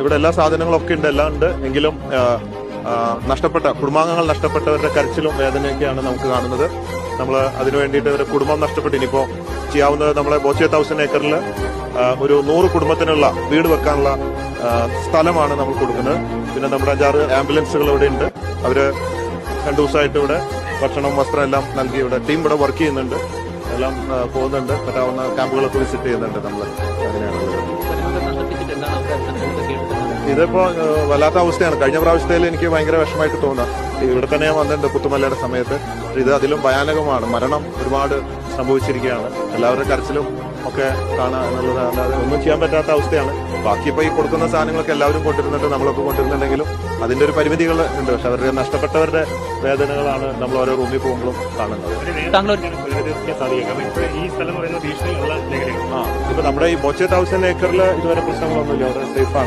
ഇവിടെ എല്ലാ സാധനങ്ങളും ഒക്കെ ഉണ്ട് എല്ലാം ഉണ്ട്. എങ്കിലും നഷ്ടപ്പെട്ട കുടുംബാംഗങ്ങൾ നഷ്ടപ്പെട്ടവരുടെ കരച്ചിലും വേദനയൊക്കെയാണ് നമുക്ക് കാണുന്നത്. നമ്മൾ അതിനു വേണ്ടിയിട്ട് ഒരു കുടുംബം നഷ്ടപ്പെട്ട്. ഇനിയിപ്പോൾ ചെയ്യാവുന്നത് നമ്മളെ ബോച്ചെ തൗസൻഡ് ഏക്കറിൽ ഒരു നൂറ് കുടുംബത്തിനുള്ള വീട് വെക്കാനുള്ള സ്ഥലമാണ് നമ്മൾ കൊടുക്കുന്നത്. പിന്നെ നമ്മുടെ അഞ്ചാറ് ആംബുലൻസുകൾ ഇവിടെ ഉണ്ട്. അവർ രണ്ടു ദിവസമായിട്ട് ഇവിടെ ഭക്ഷണം വസ്ത്രം എല്ലാം നൽകി ഇവിടെ ടീം ഇവിടെ വർക്ക് ചെയ്യുന്നുണ്ട്. എല്ലാം പോകുന്നുണ്ട്. പറ്റാവുന്ന ക്യാമ്പുകളൊക്കെ വിസിറ്റ് ചെയ്യുന്നുണ്ട് നമ്മൾ അങ്ങനെയാണുള്ളത് ഇതിപ്പോ വല്ലാത്ത അവസ്ഥയാണ്. കഴിഞ്ഞ പ്രാവശ്യത്തിൽ എനിക്ക് ഭയങ്കര വിഷമമായിട്ട് തോന്നുന്നത് ഇവിടെ തന്നെ ഞാൻ വന്നിട്ടുണ്ട് പുത്തുമല്ലയുടെ സമയത്ത്. ഇത് അതിലും ഭയാനകമാണ്. മരണം ഒരുപാട് സംഭവിച്ചിരിക്കുകയാണ്. എല്ലാവരുടെ കരച്ചിലും ഒക്കെ കാണുക എന്നുള്ളത് അല്ലാതെ ഒന്നും ചെയ്യാൻ പറ്റാത്ത അവസ്ഥയാണ്. ബാക്കി ഇപ്പൊ ഈ കൊടുക്കുന്ന സാധനങ്ങളൊക്കെ എല്ലാവരും കൊണ്ടിരുന്നുണ്ട് നമ്മളൊക്കെ കൊണ്ടിരുന്നുണ്ടെങ്കിലും അതിന്റെ ഒരു പരിമിതികൾ ഉണ്ട്. പക്ഷെ അവരുടെ നഷ്ടപ്പെട്ടവരുടെ വേദനകളാണ് നമ്മൾ ഓരോ റൂമിൽ പോകുമ്പോഴും കാണുന്നത്. ഇപ്പൊ നമ്മുടെ ഈ ബോച്ചെ തൗസൻഡ് ഏക്കറിൽ ഇതുവരെ പ്രശ്നങ്ങളൊന്നുമില്ല. അവിടെ സേഫാണ്